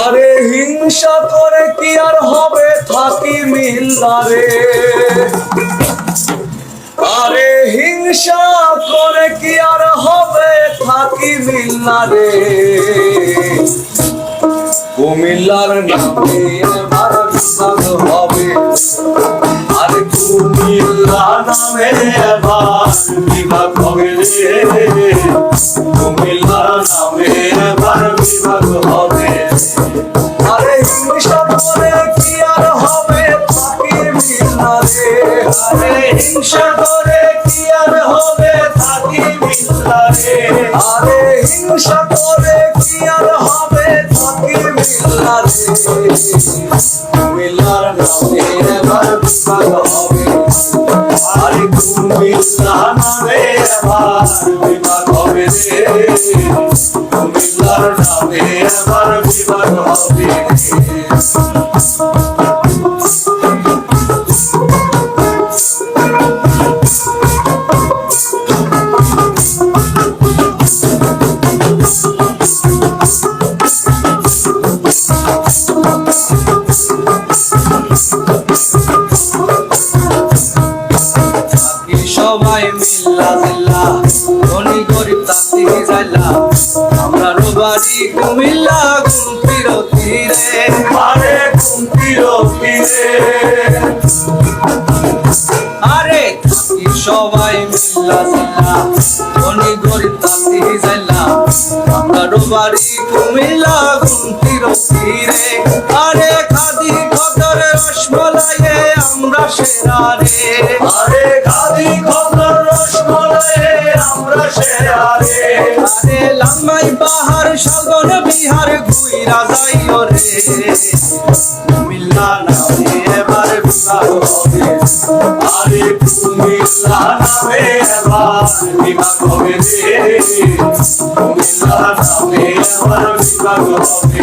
আরে হিংসা করে কি আর হবে? থাকি মিল্লারে আরে হিংসা করে কি আর হবে? থাকি মিল্লারে কুমিল্লার নামে বিভাগ হবে। আর কুমিল্লা নামে এবার বিভাগ হবে রে। কুমিল্লা নামে এবার বিভাগ হবে। আরে হিংসা করে কি আর হবে? থাকি মিল্লারে মিল্লার নামে এবার এবার সবাই মিল্লা জিল্লা, ধনী গরিব তাঁতি যাইলা আমরা রোবারি কুমিল্লা গুমতির তীরে আরে গুমতির তীরে আরে সবাই মিল্লা জিল্লা, ধনী গরিব তাঁতি যাইলা আমরা রোবারি কুমিল্লা গুমতির তীরে আরে খাদি খদর রসমলাইয়ে আমরা সেরা রে। আরে খাদি খদর সাগর বিহার ঘুইরা যাইও রে। মিল্লা নামে এবার বিবাহ হবে। আরে মিল্লা নামে এবার বিবাহ হবে রে। মিল্লা নামে এবার বিবাহ হবে।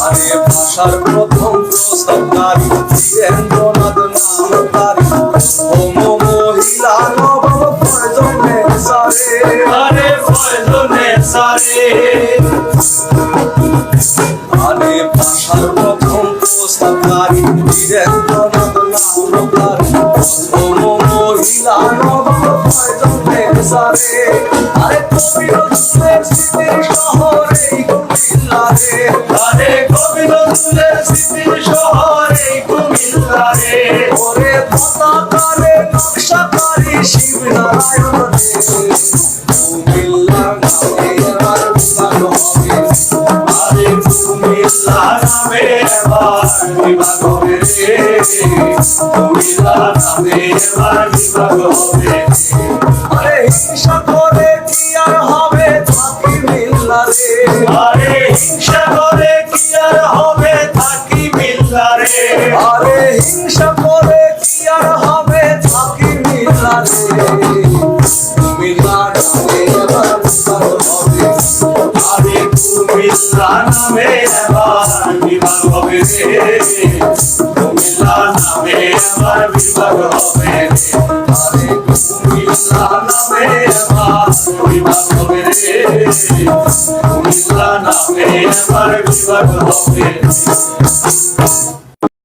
আরে ভাষার প্রথম প্রস্তাবকারী বীরেন্দ্রনাথ নামকারী হোম প্রয়োজনে সারে আরে কবি নজরুলের স্মৃতির শহরে কুমিল্লারে আরে কবি নজরুলের স্মৃতির শহরে কুমিল্লারে ওরে পতাকারে নকশাকারী শিবনারায়ণ রে কুমিল্লার নামে এবার বিভাগ হবে আরে কুমিল্লা নামে এবার বিভাগ হবে রে কুমিল্লা নামে এবার বিভাগ হবে আরে হিংসা করে কি আর হবে? থাকি মিল্লা রে মিল্লা নামে এবার বিভাগ হবে। আরে কুমিল্লা নামে এবার বিভাগ হবে রে। কুমিল্লা নামে এবার বিভাগ হবে আরে কুমিল্লা নামে এবার বিভাগ হবে রে। কুমিল্লা নামে এবার বিভাগ হবে